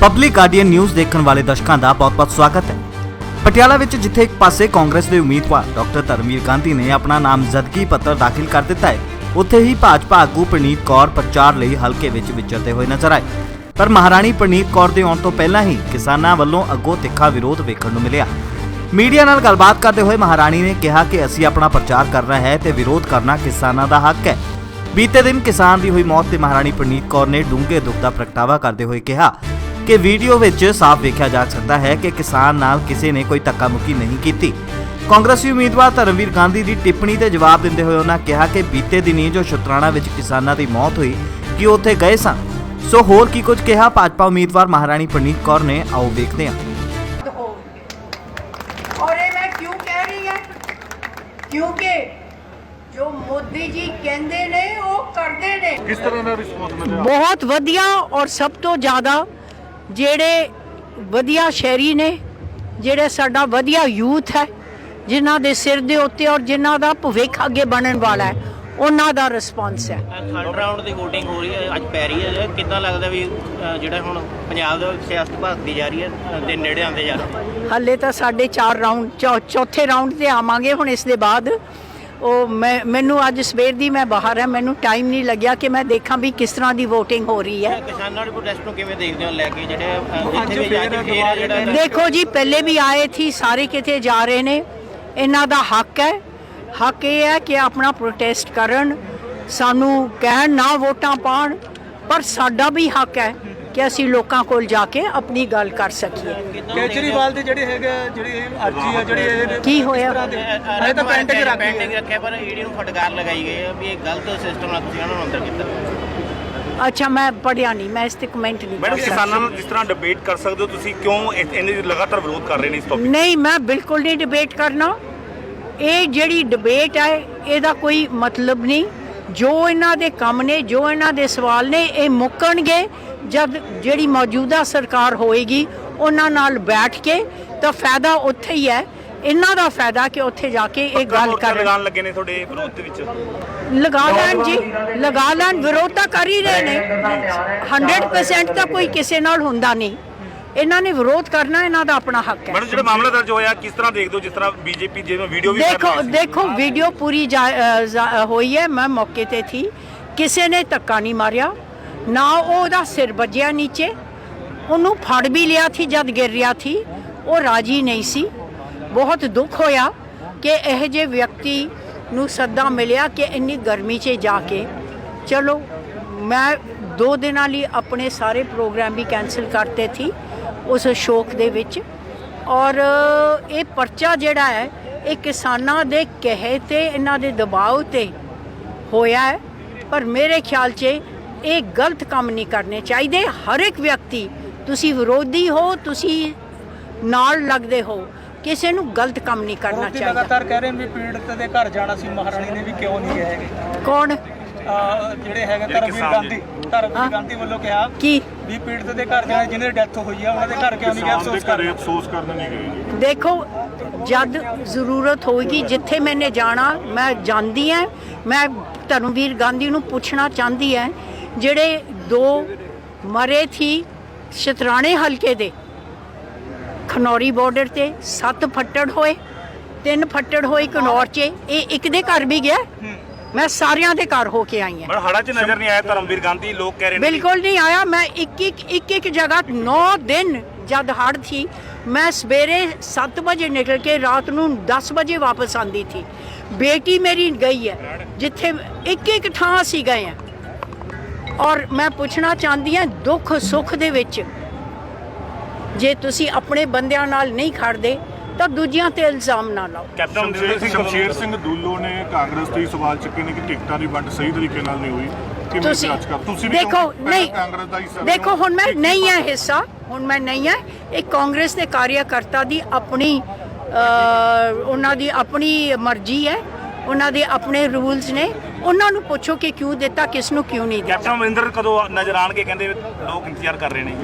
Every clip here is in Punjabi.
ਪਬਲਿਕ ਗਾਰਡੀਅਨ ਨਿਊਜ਼ ਦੇਖਣ ਵਾਲੇ ਦਰਸ਼ਕਾਂ ਦਾ ਬਹੁਤ-ਬਹੁਤ ਸਵਾਗਤ ਹੈ। ਪਟਿਆਲਾ ਵਿੱਚ ਜਿੱਥੇ ਇੱਕ ਪਾਸੇ ਕਾਂਗਰਸ ਦੇ ਉਮੀਦਵਾਰ ਡਾਕਟਰ ਧਰਮਵੀਰ ਗਾਂਧੀ ਨੇ ਆਪਣਾ ਨਾਮਜ਼ਦਗੀ ਪੱਤਰ ਦਾਖਲ ਕਰ ਦਿੱਤਾ ਹੈ, ਉੱਥੇ ਹੀ ਭਾਜਪਾ ਆਗੂ ਪ੍ਰਨੀਤ ਕੌਰ ਪ੍ਰਚਾਰ ਲਈ ਹਲਕੇ ਵਿੱਚ ਵਿਚਰਦੇ ਹੋਏ ਨਜ਼ਰ ਆਏ। ਪਰ ਮਹਾਰਾਣੀ ਪ੍ਰਨੀਤ ਕੌਰ ਦੇ ਆਉਣ ਤੋਂ ਪਹਿਲਾਂ ਹੀ ਕਿਸਾਨਾਂ ਵੱਲੋਂ ਅੱਗੋਂ ਤਿੱਖਾ ਵਿਰੋਧ ਵੇਖਣ ਨੂੰ ਮਿਲਿਆ। ਮੀਡੀਆ ਨਾਲ ਗੱਲਬਾਤ ਕਰਦੇ ਹੋਏ ਮਹਾਰਾਣੀ ਨੇ ਕਿਹਾ ਕਿ ਅਸੀਂ ਆਪਣਾ ਪ੍ਰਚਾਰ ਕਰਨਾ ਹੈ ਤੇ ਵਿਰੋਧ ਕਰਨਾ ਕਿਸਾਨਾਂ ਦਾ ਹੱਕ ਹੈ। ਬੀਤੇ ਦਿਨ ਕਿਸਾਨ ਦੀ ਹੋਈ ਮੌਤ ਤੇ ਮਹਾਰਾਣੀ ਪ੍ਰਨੀਤ ਕੌਰ ਨੇ ਡੂੰਘੇ ਦੁੱਖ ਦਾ ਪ੍ਰਗਟਾਵਾ ਕਰਦੇ ਹੋਏ ਕਿਹਾ ਕਿ ਵੀਡੀਓ ਵਿੱਚ ਸਾਫ਼ ਵੇਖਿਆ ਜਾ ਸਕਦਾ ਹੈ ਕਿ ਕਿਸਾਨ ਨਾਲ ਕਿਸੇ ਨੇ ਕੋਈ ਧੱਕਾਮੁੱਕੀ ਨਹੀਂ ਕੀਤੀ। ਕਾਂਗਰਸੀ ਉਮੀਦਵਾਰ ਧਰਮਵੀਰ ਗਾਂਧੀ ਦੀ ਟਿੱਪਣੀ ਤੇ ਜਵਾਬ ਦਿੰਦੇ ਹੋਏ ਉਹਨਾਂ ਕਿਹਾ ਕਿ ਬੀਤੇ ਦਿਨੀ ਜੋ ਸ਼ੁਤਰਾਣਾ ਵਿੱਚ ਕਿਸਾਨਾਂ ਦੀ ਮੌਤ ਹੋਈ ਕਿ ਉੱਥੇ ਗਏ ਸਨ। ਸੋ ਹੋਰ ਕੀ ਕੁਝ ਕਿਹਾ ਭਾਜਪਾ ਉਮੀਦਵਾਰ ਮਹਾਰਾਣੀ ਪ੍ਰਨੀਤ ਕੌਰ ਨੇ ਆਓ ਵੇਖਦੇ ਹਾਂ। ਹੋਣਗੇ ਔਰ ਇਹ ਮੈਂ ਕਿਉਂ ਕਹਿ ਰਹੀ ਹਾਂ? ਕਿਉਂਕਿ ਜੋ ਮੋਦੀ ਜੀ ਕਹਿੰਦੇ ਨੇ ਉਹ ਕਰਦੇ ਨੇ। ਕਿਸ ਤਰ੍ਹਾਂ ਦਾ ਰਿਸਪੌਂਸ ਮਿਲਿਆ? ਬਹੁਤ ਵਧੀਆ ਔਰ ਸਭ ਤੋਂ ਜ਼ਿਆਦਾ ਜਿਹੜੇ ਵਧੀਆ ਸ਼ਹਿਰੀ ਨੇ ਜਿਹੜੇ ਸਾਡਾ ਵਧੀਆ ਯੂਥ ਹੈ ਜਿਨ੍ਹਾਂ ਦੇ ਸਿਰ ਦੇ ਉੱਤੇ ਔਰ ਜਿਨ੍ਹਾਂ ਦਾ ਭਵਿੱਖ ਅੱਗੇ ਬਣਨ ਵਾਲਾ ਹੈ ਉਹਨਾਂ ਦਾ ਰਿਸਪਾਂਸ ਹੈ। ਥਰਡ ਰਾਊਂਡ ਦੀ VOTING ਹੋ ਰਹੀ ਹੈ ਅੱਜ ਪੈ ਰਹੀ ਹੈ। ਕਿੱਦਾਂ ਲੱਗਦਾ ਵੀ ਅ, ਜਿਹੜਾ ਹੁਣ ਪੰਜਾਬ ਦੇ ਵਿੱਚ ਸਿਆਸਤ ਭਖਦੀ ਜਾ ਰਹੀ ਹੈ ਅ, ਦੇ ਨੇੜੇ ਆਉਂਦੇ ਜਾ ਰਹੇ ਹੱਲੇ ਤਾਂ ਸਾਡੇ 4 ਰਾਊਂਡ ਚੌ- ਚੌਥੇ ਰਾਊਂਡ ਤੇ ਆਵਾਂਗੇ ਹੁਣ ਇਸ ਦੇ ਬਾਅਦ। ਉਹ ਮੈਂ ਮੈਨੂੰ ਅੱਜ ਸਵੇਰ ਦੀ ਮੈਂ ਬਾਹਰ ਹਾਂ ਮੈਨੂੰ ਟਾਈਮ ਨਹੀਂ ਲੱਗਿਆ ਕਿ ਮੈਂ ਦੇਖਾਂ ਵੀ ਕਿਸ ਤਰ੍ਹਾਂ ਦੀ VOTING ਹੋ ਰਹੀ ਹੈ। ਕਿਸਾਨਾਂ ਦੇ ਪ੍ਰੋਟੈਸਟ ਨੂੰ ਕਿਵੇਂ ਦੇਖਦੇ ਹੋ? ਲੈ ਕੇ ਜਿਹੜੇ ਅ, ਜਿੱਥੇ ਵੀ ਜਾ ਕੇ ਫੇਰ ਜਿਹੜਾ ਦੇਖੋ ਜੀ ਪਹਿਲੇ ਵੀ ਆਏ ਥੀ ਸਾਰੇ ਕਿਤੇ ਜਾ ਰਹੇ ਨੇ। ਇਹਨਾਂ ਦਾ ਹੱਕ ਹੈ। ਹੱਕ ਇਹ ਹੈ ਕਿ ਆਪਣਾ ਪ੍ਰੋਟੈਸਟ ਕਰਨ ਸਾਨੂੰ ਕਹਿਣ ਨਾ ਵੋਟਾਂ ਪਾਣ ਪਰ ਸਾਡਾ ਵੀ ਹੱਕ ਹੈ। ਕਿ ਅਸੀਂ ਲੋਕਾਂ ਕੋਲ ਜਾ ਕੇ ਆਪਣੀ ਗੱਲ ਕਰ ਸਕੀਏ। ਕੇਜਰੀਵਾਲ ਦੀ ਜਿਹੜੀ ਹੈਗਾ ਜਿਹੜੀ ਅਰਜੀ ਆ ਜਿਹੜੀ ਇਹ ਕੀ ਹੋਇਆ? ਇਹ ਤਾਂ ਪੈਂਡਿੰਗ ਰੱਖ ਪੈਂਡਿੰਗ ਰੱਖਿਆ ਪਰ ਈਡੀ ਨੂੰ ਫਟਕਾਰ ਲਗਾਈ ਗਈ ਹੈ ਵੀ ਇਹ ਗਲਤ ਸਿਸਟਮ ਨਾਲ ਤੁਸੀਂ ਉਹਨਾਂ ਨੂੰ ਅੰਦਰ ਕੀਤਾ। ਅੱਛਾ ਮੈਂ ਪੜਿਆ ਨਹੀਂ ਮੈਂ ਇਸ ਤੇ ਕਮੈਂਟ ਨਹੀਂ ਮੈਡਮ ਕਿਸਾਨਾਂ ਨਾਲ ਜਿਸ ਤਰ੍ਹਾਂ ਡਿਬੇਟ ਕਰ ਸਕਦੇ ਹੋ ਤੁਸੀਂ ਕਿਉਂ ਇਹ- ਇਹਨੇ ਲਗਾਤਾਰ ਵਿਰੋਧ ਕਰ ਰਹੇ ਨੇ ਇਸ ਟੌਪਿਕ ਨਹੀਂ ਮੈਂ ਬਿਲਕੁਲ ਨਹੀਂ ਡਿਬੇਟ ਕਰਨਾ। ਇਹ ਜਿਹੜੀ ਡਿਬੇਟ ਹੈ ਇਹਦਾ ਕੋਈ ਮਤਲਬ ਨਹੀਂ। ਜੋ ਇਹਨਾਂ ਦੇ ਕੰਮ ਨੇ ਜੋ ਇਹਨਾਂ ਦੇ ਸਵਾਲ ਨੇ ਇਹ ਮੁੱਕਣਗੇ। ਜਦ ਜਿਹੜੀ ਮੌਜੂਦਾ ਸਰਕਾਰ ਹੋਏਗੀ ਉਹਨਾਂ ਨਾਲ ਬੈਠ ਕੇ ਤਾਂ ਫਾਇਦਾ ਉੱਥੇ ਹੀ ਹੈ। ਇਹਨਾਂ ਦਾ ਫਾਇਦਾ ਕਿ ਉੱਥੇ ਜਾ ਕੇ ਇਹ ਗੱਲ ਕਰਨ ਲਗਾਉਣ ਲੱਗੇ ਨੇ ਤੁਹਾਡੇ ਵਿਰੋਧ ਦੇ ਵਿੱਚ? ਲਗਾ ਲੈਣ ਜੀ ਲਗਾ ਲੈਣ ਵਿਰੋਧ ਤਾਂ ਕਰ ਹੀ ਰਹੇ ਨੇ। 100% ਤਾਂ ਕੋਈ ਕਿਸੇ ਨਾਲ ਹੁੰਦਾ ਨਹੀਂ। ਇਹਨਾਂ ਨੇ ਵਿਰੋਧ ਕਰਨਾ ਇਹਨਾਂ ਦਾ ਆਪਣਾ ਹੱਕ ਹੈ। ਮੈਡਮ ਜਿਹੜਾ ਮਾਮਲਾ ਦਰਜ ਹੋਇਆ ਕਿਸ ਤਰ੍ਹਾਂ ਦੇਖਦੇ ਹੋ ਜਿਸ ਤਰ੍ਹਾਂ ਬੀਜੇਪੀ ਜਿਵੇਂ ਵੀਡੀਓ ਵੀ ਦੇਖੋ। ਦੇਖੋ ਵੀਡੀਓ ਪੂਰੀ ਹੋਈ ਹੈ ਮੈਂ ਮੌਕੇ ਤੇ ਥੀ। ਕਿਸੇ ਨੇ ਧੱਕਾ ਨਹੀਂ ਮਾਰਿਆ। ਨਾ ਉਹਦਾ ਸਿਰ ਵੱਜਿਆ ਨੀਚੇ, ਉਹਨੂੰ ਫੜ ਵੀ ਲਿਆ ਸੀ ਜਦ ਗਿਰ ਰਿਹਾ ਸੀ, ਉਹ ਰਾਜੀ ਨਹੀਂ ਸੀ। ਬਹੁਤ ਦੁੱਖ ਹੋਇਆ ਕਿ ਇਹ ਜੇ ਵਿਅਕਤੀ ਨੂੰ ਸੱਦਾ ਮਿਲਿਆ ਕਿ ਇੰਨੀ ਗਰਮੀ 'ਚ ਜਾ ਕੇ, ਚਲੋ, ਮੈਂ ਦੋ ਦਿਨਾਂ ਲਈ ਆਪਣੇ ਸਾਰੇ ਪ੍ਰੋਗਰਾਮ ਵੀ ਕੈਨਸਲ ਕਰਤੇ ਸੀ ਉਸ ਸ਼ੋਕ ਦੇ ਵਿੱਚ। ਔਰ ਇਹ ਪਰਚਾ ਜਿਹੜਾ ਹੈ, ਇਹ ਕਿਸਾਨਾਂ ਦੇ ਕਹੇ ਤੇ, ਇਹਨਾਂ ਦੇ ਦਬਾਅ ਤੇ ਹੋਇਆ ਹੈ। ਪਰ ਮੇਰੇ ਖਿਆਲ 'ਚ ਇਹ ਗਲਤ ਕੰਮ ਨਹੀਂ ਕਰਨੇ ਚਾਹੀਦੇ। ਹਰ ਇੱਕ ਵਿਅਕਤੀ ਤੁਸੀਂ ਵਿਰੋਧੀ ਹੋ ਤੁਸੀਂ ਨਾਲ ਲੱਗਦੇ ਹੋ ਕਿਸੇ ਨੂੰ ਗਲਤ ਕੰਮ ਨਹੀਂ ਕਰਨਾ ਚਾਹੀਦਾ। ਲਗਾਤਾਰ ਕਹਿ ਰਹੇ ਨੇ ਵੀ ਪੀੜਤ ਦੇ ਘਰ ਜਾਣਾ ਸੀ ਮਹਾਰਾਣੀ ਨੇ ਵੀ ਕਿਉਂ ਨਹੀਂ ਗਏ ਹੈਗੇ? ਕੌਣ? ਜਿਹੜੇ ਹੈਗੇ ਧਰਮਵੀਰ ਗਾਂਧੀ। ਧਰਮਵੀਰ ਗਾਂਧੀ ਵੱਲੋਂ ਕਿਹਾ ਕੀ? ਵੀ ਪੀੜਤ ਦੇ ਘਰ ਜਾਣਾ ਜਿਹਨਾਂ ਦੀ ਡੈਥ ਹੋਈ ਆ ਉਹਨਾਂ ਦੇ ਘਰ ਕਿਉਂ ਨਹੀਂ ਗਏ ਅਫਸੋਸ ਕਰ ਰਹੇ ਅਫਸੋਸ ਕਰਨ ਨਹੀਂ ਗਏ। ਦੇਖੋ ਜਦ ਜ਼ਰੂਰਤ ਹੋਏਗੀ ਜਿੱਥੇ ਮੈਨੇ ਜਾਣਾ ਮੈਂ ਜਾਂਦੀ ਹਾਂ ਮੈਂ ਧਰਮਵੀਰ ਗਾਂਧੀ ਨੂੰ ਪੁੱਛਣਾ ਚਾਹੁੰਦੀ ਹਾਂ ਜਿਹੜੇ ਦੋ ਮਰੇ ਥੀ ਸ਼ਤਰਾਣੇ ਹਲਕੇ ਦੇ। ਖਨੌਰੀ ਬਾਰਡਰ ਤੇ ਸੱਤ ਫੱਟੜ ਹੋਏ ਤਿੰਨ ਫੱਟੜ ਹੋਏ ਕਨੌਰ 'ਚ। ਇਹ ਇੱਕ ਦੇ ਘਰ ਵੀ ਗਿਆ। ਮੈਂ ਸਾਰਿਆਂ ਦੇ ਘਰ ਹੋ ਕੇ ਆਈ ਹਾਂ। ਪਰ ਹੜਾ 'ਚ ਨਜ਼ਰ ਨਹੀਂ ਆਇਆ ਧਰਮਵੀਰ ਗਾਂਧੀ ਲੋਕ ਕਹਿ ਰਹੇ ਨੇ ਬਿਲਕੁਲ ਨਹੀਂ ਆਇਆ। ਮੈਂ ਇੱਕ ਇੱਕ ਇੱਕ ਇੱਕ ਜਗ੍ਹਾ 9 ਦਿਨ ਜਦ ਹੜ ਥੀ ਮੈਂ ਸਵੇਰੇ 7 ਵਜੇ ਨਿਕਲ ਕੇ ਰਾਤ ਨੂੰ 10 ਵਜੇ ਵਾਪਸ ਆਂਦੀ ਥੀ ਬੇਟੀ ਮੇਰੀ ਗਈ ਹੈ ਜਿੱਥੇ ਇੱਕ ਇੱਕ ਥਾਂ ਅਸੀਂ ਗਏ ਆ ਔਰ ਮੈਂ ਪੁੱਛਣਾ ਚਾਹੁੰਦੀ ਹਾਂ ਦੁੱਖ ਸੁੱਖ ਦੇ ਵਿੱਚ ਜੇ ਤੁਸੀਂ ਆਪਣੇ ਬੰਦਿਆਂ ਨਾਲ ਨਹੀਂ ਖੜਦੇ ਤਾਂ ਦੂਜਿਆਂ ਤੇ ਇਲਜ਼ਾਮ ਨਾ ਲਾਓ। ਕੈਪਟਨ ਸਿੰਘ ਸ਼ਮਸ਼ੇਰ ਸਿੰਘ ਦੂਲੋ ਨੇ ਕਾਂਗਰਸ ਤੇ ਹੀ ਸਵਾਲ ਚੁੱਕੇ ਨੇ ਕਿ ਟਿਕਟਾਂ ਦੀ ਵੰਡ ਸਹੀ ਤਰੀਕੇ ਨਾਲ ਨਹੀਂ ਹੋਈ। ਤੁਸੀਂ ਤੁਸੀਂ ਵੀ ਦੇਖੋ ਨਹੀਂ ਕਾਂਗਰਸ ਦਾ ਹਿੱਸਾ ਦੇਖੋ? ਹੁਣ ਮੈਂ ਨਹੀਂ ਹੈ ਹਿੱਸਾ ਹੁਣ ਮੈਂ ਨਹੀਂ ਹੈ। ਇਹ ਕਾਂਗਰਸ ਦੇ ਕਾਰਿਆਕਰਤਾ ਦੀ ਆਪਣੀ ਉਹਨਾਂ ਦੀ ਆਪਣੀ ਮਰਜ਼ੀ ਹੈ ਉਹਨਾਂ ਦੇ ਆਪਣੇ ਰੂਲਸ ਨੇ। ਉਹਨਾਂ ਨੂੰ ਪੁੱਛੋ ਕਿ ਕਿਉਂ ਦਿੱਤਾ ਕਿਸ ਨੂੰ ਕਿਉਂ ਨਹੀਂ ਦਿੱਤਾ। ਕੈਪਟਨ ਅਮਰਿੰਦਰ ਕਦੋਂ ਨਜ਼ਰ ਆਣਗੇ? ਕਹਿੰਦੇ ਲੋਕ ਇੰਤਜ਼ਾਰ ਕਰ ਰਹੇ ਨੇ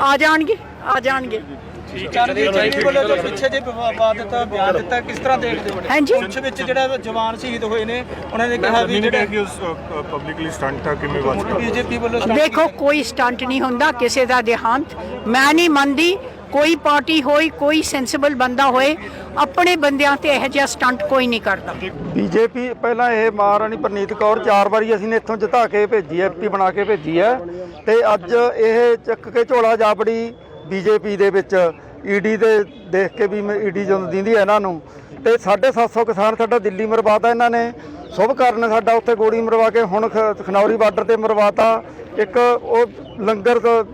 ਆ ਜਾਣਗੇ ਆ ਜਾਣਗੇ। ਚਰਨਜੀਤ ਸਿੰਘ ਵੱਲੋਂ ਜੋ। ਪਿੱਛੇ ਜੇ ਵਿਵਾਦ ਦਿੱਤਾ ਬਿਆਨ ਦਿੱਤਾ ਕਿਸ ਤਰ੍ਹਾਂ ਦੇਖਦੇ ਹੋ? ਹਾਂਜੀ। ਪੁੰਛ ਵਿੱਚ ਜਿਹੜਾ ਜਵਾਨ ਸ਼ਹੀਦ ਹੋਏ ਨੇ ਉਹਨਾਂ ਨੇ ਕਿਹਾ ਵੀ ਨਹੀਂ ਜਿਹੜੇ ਕਿ ਉਸ ਪਬਲਿਕਲੀ ਸਟੰਟ ਆ ਕਿਵੇਂ ਵਾਚ ਕਰ ਬੀਜੇਪੀ ਵੱਲੋਂ ਸਟਾਰਟ ਦੇਖੋ ਕੋਈ ਸਟੰਟ ਨਹੀਂ ਹੁੰਦਾ ਕਿਸੇ ਦਾ ਦੇਹਾਂਤ। ਮੈਂ ਨਹੀਂ ਮੰਨਦੀ ਕੋਈ ਪਾਰਟੀ ਹੋਈ, ਕੋਈ ਸੈਂਸਿਬਲ ਬੰਦਾ ਹੋਏ, ਆਪਣੇ ਬੰਦਿਆਂ ਤੇ ਇਹੋ ਜਿਹਾ ਸਟੰਟ ਕੋਈ ਨਹੀਂ ਕਰਦਾ। ਬੀਜੇਪੀ ਪਹਿਲਾਂ ਇਹ ਮਹਾਰਾਣੀ ਪ੍ਰਨੀਤ ਕੌਰ, ਚਾਰ ਵਾਰੀ ਅਸੀਂ ਨੇ ਇੱਥੋਂ ਜਿਤਾ ਕੇ ਭੇਜੀ ਹੈ, ਐਮਪੀ ਬਣਾ ਕੇ ਭੇਜੀ ਹੈ। ਤੇ ਅੱਜ ਇਹ ਚੱਕ ਕੇ ਝੋਲਾ ਜਾਬੜੀ ਬੀਜੇਪੀ ਦੇ ਵਿੱਚ, ਈਡੀ ਦੇ ਦੇਖ ਕੇ ਵੀ ਈਡੀ ਜਦੋਂ ਦਿੰਦੀ ਹੈ ਇਹਨਾਂ ਨੂੰ। ਤੇ 750 ਕਿਸਾਨ ਸਾਡਾ ਦਿੱਲੀ ਮਰਵਾਤਾ ਇਹਨਾਂ ਨੇ। ਸ਼ੁਭ ਕਰਨ ਸਾਡਾ ਉੱਥੇ ਗੋਲੀ ਮਰਵਾ ਕੇ ਹੁਣ ਖ- ਖਨੌਰੀ ਬਾਰਡਰ ਤੇ ਮਰਵਾਤਾ। ਇੱਕ ਉਹ ਲੰਗਰ ਕ-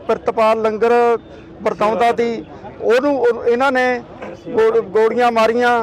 ਲੰਗਰ ਵਰਤਾਉਂਦਾ ਸੀ ਉਹਨੂੰ ਉਹ- ਇਹਨਾਂ ਨੇ ਗੋ- ਗੋਲੀਆਂ ਮਾਰੀਆਂ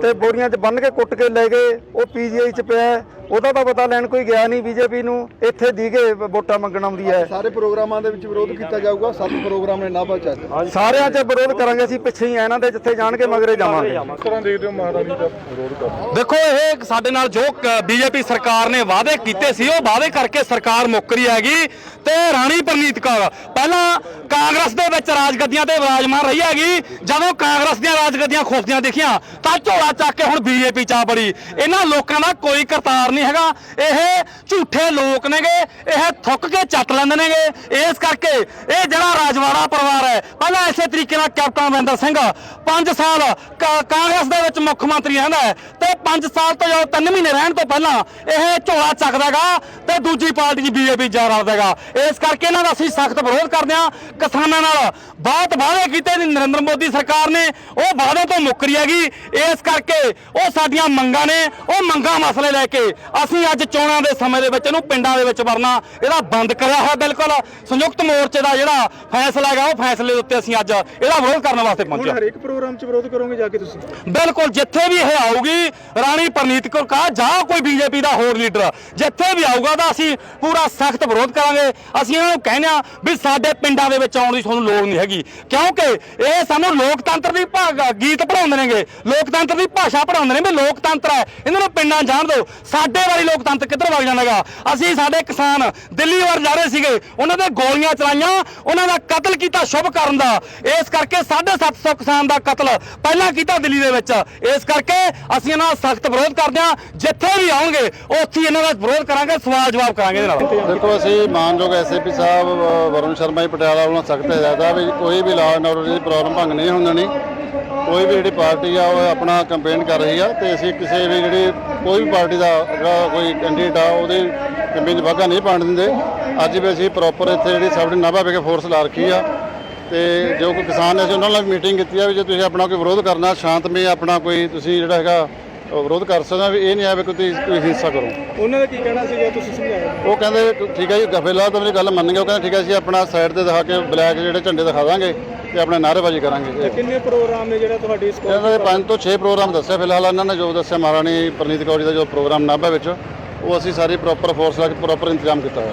ਤੇ ਬੋਰੀਆਂ 'ਚ ਬੰਨ ਕੇ ਕੁੱਟ ਕੇ ਲੈ ਗਏ ਉਹ ਪੀਜੀਆਈ 'ਚ ਪਿਆ ਹੈ। ਉਹਦਾ ਤਾਂ ਪਤਾ ਲੈਣ ਕੋਈ ਗਿਆ ਨਹੀਂ ਬੀਜੇਪੀ ਨੂੰ ਇੱਥੇ ਦੀਗੇ ਵੋਟਾਂ ਮੰਗਣ ਆਉਂਦੀ ਹੈ। ਸਾਰੇ ਪ੍ਰੋਗਰਾਮਾਂ ਦੇ ਵਿੱਚ ਵਿਰੋਧ ਕੀਤਾ ਜਾਊਗਾ ਸੱਤ ਪ੍ਰੋਗਰਾਮ ਨੇ ਨਾਭਾ ਚ ਸਾਰਿਆਂ 'ਚ ਵਿਰੋਧ ਕਰਾਂਗੇ ਅਸੀਂ ਪਿੱਛੇ ਹੀ ਆ ਇਹਨਾਂ ਦੇ ਜਿੱਥੇ ਜਾਣਗੇ ਮਗਰੇ ਜਾਵਾਂਗੇ। ਕਿਸ ਤਰ੍ਹਾਂ ਦੇਖਦੇ ਹੋ ਮਹਾਰਾਣੀ ਦਾ ਵਿਰੋਧ ਕਰਨਾ ਦੇਖੋ ਇਹ ਸਾਡੇ ਨਾਲ ਜੋ ਬੀਜੇਪੀ ਸਰਕਾਰ ਨੇ ਵਾਅਦੇ ਕੀਤੇ ਸੀ ਉਹ ਵਾਅਦੇ ਕਰਕੇ ਸਰਕਾਰ ਮੁੱਕ ਰਹੀ ਹੈਗੀ। ਤੇ ਰਾਣੀ ਪ੍ਰਨੀਤ ਕੌਰ ਪਹਿਲਾਂ ਕਾਂਗਰਸ ਦੇ ਵਿੱਚ ਰਾਜਗੱਦੀਆਂ ਤੇ ਵਿਰਾਜਮਾਨ ਰਹੀ ਹੈਗੀ। ਜਦੋਂ ਕਾਂਗਰਸ ਦੀਆਂ ਰਾਜਗੱਦੀਆਂ ਖੋਸਦੀਆਂ ਦੇਖੀਆਂ ਤਾਂ ਝੋਲਾ ਚੱਕ ਕੇ ਹੁਣ ਬੀਜੇਪੀ ਚਾ ਬੜੀ ਇਹਨਾਂ ਲੋਕਾਂ ਦਾ ਕੋਈ ਕਰਤਾਰ ਨਹੀਂ ਹੈਗਾ। ਇਹ ਝੂਠੇ ਲੋਕ ਨੇਗੇ। ਇਹ ਥੁੱਕ ਕੇ ਚੱਟ ਲੈਂਦੇ ਨੇਗੇ। ਇਸ ਕਰਕੇ ਇਹ ਜਿਹੜਾ ਰਾਜਵਾੜਾ ਪਰਿਵਾਰ ਹੈ, ਪਹਿਲਾਂ ਇਸੇ ਤਰੀਕੇ ਨਾਲ ਕੈਪਟਨ ਅਮਰਿੰਦਰ ਸਿੰਘ 5 ਸਾਲ ਕਾਂਗਰਸ ਦੇ ਵਿੱਚ ਮੁੱਖ ਮੰਤਰੀ ਰਹਿੰਦਾ ਹੈ ਤੇ 5 ਸਾਲ ਤੋਂ ਜਦੋਂ 3 ਮਹੀਨੇ ਰਹਿਣ ਤੋਂ ਪਹਿਲਾਂ ਇਹ ਝੋਲਾ ਚੱਕਦਾਗਾ ਤੇ ਦੂਜੀ ਪਾਰਟੀ ਦੀ ਬੀਜੇਪੀ ਜਾ ਰਲਦਾਗਾ ਇਸ ਕਰਕੇ ਇਹਨਾਂ ਦਾ ਅਸੀਂ ਸਖਤ ਵਿਰੋਧ ਕਰਦੇ ਹਾਂ। ਕਿਸਾਨਾਂ ਨਾਲ ਬਹੁਤ ਵਾਅਦੇ ਕੀਤੇ ਨੇ, ਨਰਿੰਦਰ ਮੋਦੀ ਸਰਕਾਰ ਨੇ। ਉਹ ਵਾਅਦੇ ਤੋਂ ਮੁੱਕਰੀ ਹੈਗੀ। ਇਸ ਕਰਕੇ ਉਹ ਸਾਡੀਆਂ ਮੰਗਾਂ ਨੇ। ਉਹ ਮੰਗਾਂ ਮਸਲੇ ਲੈ ਕੇ ਅਸੀਂ ਅੱਜ ਚੋਣਾਂ ਦੇ ਸਮੇਂ ਦੇ ਵਿੱਚ ਇਹਨੂੰ ਪਿੰਡਾਂ ਦੇ ਵਿੱਚ ਵਰਨਾ ਇਹਦਾ ਬੰਦ ਕਰਿਆ ਹੋਇਆ ਬਿਲਕੁਲ। ਸੰਯੁਕਤ ਮੋਰਚੇ ਦਾ ਜਿਹੜਾ ਫੈਸਲਾ ਹੈਗਾ ਉਹ ਫੈਸਲੇ ਦੇ ਉੱਤੇ ਅਸੀਂ ਅੱਜ ਇਹਦਾ ਵਿਰੋਧ ਕਰਨ ਵਾਸਤੇ ਪਹੁੰਚੇ ਹਾਂ। ਹਰੇਕ ਪ੍ਰੋਗਰਾਮ 'ਚ ਵਿਰੋਧ ਕਰੋਗੇ ਜਾ ਕੇ ਤੁਸੀਂ? ਬਿਲਕੁਲ ਜਿੱਥੇ ਵੀ ਇਹ ਆਊਗੀ ਰਾਣੀ ਪ੍ਰਨੀਤ ਕੌਰ ਕਾ ਜਾਂ ਕੋਈ ਬੀਜੇਪੀ ਦਾ ਹੋਰ ਲੀਡਰ ਜਿੱਥੇ ਵੀ ਆਊਗਾ ਤਾਂ ਅਸੀਂ ਪੂਰਾ ਸਖਤ ਵਿਰੋਧ ਕਰਾਂਗੇ। ਅਸੀਂ ਇਹਨਾਂ ਨੂੰ ਕਹਿੰਦੇ ਆ ਵੀ ਸਾਡੇ ਪਿੰਡਾਂ ਦੇ ਵਿੱਚ ਆਉਣ ਦੀ ਤੁਹਾਨੂੰ ਲੋੜ ਨਹੀਂ ਹੈਗੀ ਕਿਉਂਕਿ ਇਹ ਸਾਨੂੰ ਲੋਕਤੰਤਰ ਦੀ ਭਾ- ਗੀਤ ਪੜਾਉਂਦੇ ਨੇਗੇ। ਲੋਕਤੰਤਰ ਦੀ ਭਾਸ਼ਾ ਪੜਾਉਂਦੇ ਨੇ ਵੀ ਲੋਕਤੰਤਰ ਹੈ। ਇਹਨਾਂ ਨੂੰ ਪਿੰਡਾਂ ਜਾਣ ਦਿਓ। ਸਾਡੇ ਲੋਕਤੰਤਰ ਕਿੱਧਰ ਵਗ ਜਾਂਦਾਗਾ? ਅਸੀਂ ਸਾਡੇ ਕਿਸਾਨ ਦਿੱਲੀ ਵੱਲ ਜਾ ਰਹੇ ਸੀਗੇ, ਉਹਨਾਂ ਦੇ ਗੋਲੀਆਂ ਚਲਾਈਆਂ, ਉਹਨਾਂ ਦਾ ਕਤਲ ਕੀਤਾ ਸ਼ੁਭ ਕਰਨ ਦਾ। ਇਸ ਕਰਕੇ 750 ਕਿਸਾਨ ਦਾ ਕਤਲ ਪਹਿਲਾਂ ਕੀਤਾ ਦਿੱਲੀ ਦੇ ਵਿੱਚ। ਇਸ ਕਰਕੇ ਅਸੀਂ ਇਹਨਾਂ ਦਾ ਸਖਤ ਵਿਰੋਧ ਕਰਦੇ ਹਾਂ। ਜਿੱਥੇ ਵੀ ਆਉਣਗੇ, ਉੱਥੇ ਇਹਨਾਂ ਦਾ ਵਿਰੋਧ ਕਰਾਂਗੇ, ਸਵਾਲ ਜਵਾਬ ਕਰਾਂਗੇ ਇਹਦੇ ਨਾਲ। ਦੇਖੋ, ਅਸੀਂ ਮਾਨਯੋਗ ਐਸਏਪੀ ਸਾਹਿਬ, ਵਰੁਣ ਸ਼ਰਮਾ ਜੀ ਪਟਿਆਲਾ ਵੱਲੋਂ ਸਖਤ ਹਦਾਇਤਾਂ ਵੀ ਕੋਈ ਵੀ ਲਾਅ ਐਂਡ ਆਰਡਰ ਦੀ ਪ੍ਰੋਬਲਮ ਭੰਗ ਨਹੀਂ ਹੋਣ ਦੇਣੀ ਕੋਈ ਵੀ ਜਿਹੜੀ ਪਾਰਟੀ ਆ, ਉਹ ਆਪਣਾ ਕੰਪੇਨ ਕਰ ਰਹੀ ਆ ਤੇ ਅਸੀਂ ਕਿਸੇ ਵੀ ਜਿਹੜੀ ਕੋਈ ਵੀ ਪਾਰਟੀ ਦਾ ਜਿਹੜਾ ਕੋਈ ਕੈਂਡੀਡੇਟ ਆ, ਉਹਦੇ ਕੰਪੇਨ 'ਚ ਨਹੀਂ ਪਾਉਣ ਦਿੰਦੇ। ਅੱਜ ਵੀ ਅਸੀਂ ਪ੍ਰੋਪਰ ਇੱਥੇ ਜਿਹੜੀ ਸਾਡੀ ਨਾਭਾ ਵਿਖੇ ਫੋਰਸ ਲਾ ਰੱਖੀ ਆ। ਤੇ ਜੋ ਕੋਈ ਕਿਸਾਨ ਨੇ ਅਸੀਂ ਉਹਨਾਂ ਨਾਲ ਮੀਟਿੰਗ ਕੀਤੀ ਆ ਵੀ ਜੇ ਤੁਸੀਂ ਆਪਣਾ ਕੋਈ ਵਿਰੋਧ ਕਰਨਾ, ਸ਼ਾਂਤਮਈ ਆਪਣਾ ਕੋਈ ਤੁਸੀਂ ਜਿਹੜਾ ਹੈਗਾ ਵਿਰੋਧ ਕਰ ਸਕਦੇ ਵੀ ਇਹ ਨਹੀਂ ਆ ਵੀ ਕੋਈ ਤੁਸੀਂ ਕੋਈ ਹਿੰਸਾ ਕਰੋ। ਉਹਨਾਂ ਦਾ ਕੀ ਕਹਿਣਾ ਸੀਗਾ ਤੁਸੀਂ ਸਮਝਾਇਆ? ਉਹ ਕਹਿੰਦੇ ਠੀਕ ਹੈ ਜੀ ਗਫੇਲਾ ਤਾਂ ਮੇਰੀ ਗੱਲ ਮੰਨ ਗਏ ਉਹ ਕਹਿੰਦੇ ਠੀਕ ਹੈ ਅਸੀਂ ਆਪਣਾ ਸਾਈਡ ਤੇ ਦਿਖਾ ਕੇ ਬਲੈਕ ਜਿਹੜੇ ਝੰਡੇ ਦਿਖਾ ਦਾਂਗੇ ਤੇ ਆਪਣਾ ਨਾਅਰੇਬਾਜ਼ੀ ਕਰਾਂਗੇ। ਕਿੰਨੇ ਪ੍ਰੋਗਰਾਮ ਨੇ ਜਿਹੜਾ ਤੁਹਾਡੀ ਇਸ ਇਹਨਾਂ ਦੇ 5 ਤੋਂ 6 ਪ੍ਰੋਗਰਾਮ ਦੱਸਿਆ ਫਿਲਹਾਲ ਇਹਨਾਂ ਨੇ ਜੋ ਦੱਸਿਆ ਮਹਾਰਾਣੀ ਪ੍ਰਨੀਤ ਕੌਰ ਜੀ ਦਾ ਜੋ ਪ੍ਰੋਗਰਾਮ ਨਾਭਾ ਵਿੱਚ ਉਹ ਅਸੀਂ ਸਾਰੀ ਪ੍ਰੋਪਰ ਫੋਰਸ ਲਾ ਕੇ ਪ੍ਰੋਪਰ ਇੰਤਜ਼ਾਮ ਕੀਤਾ ਹੋਇਆ।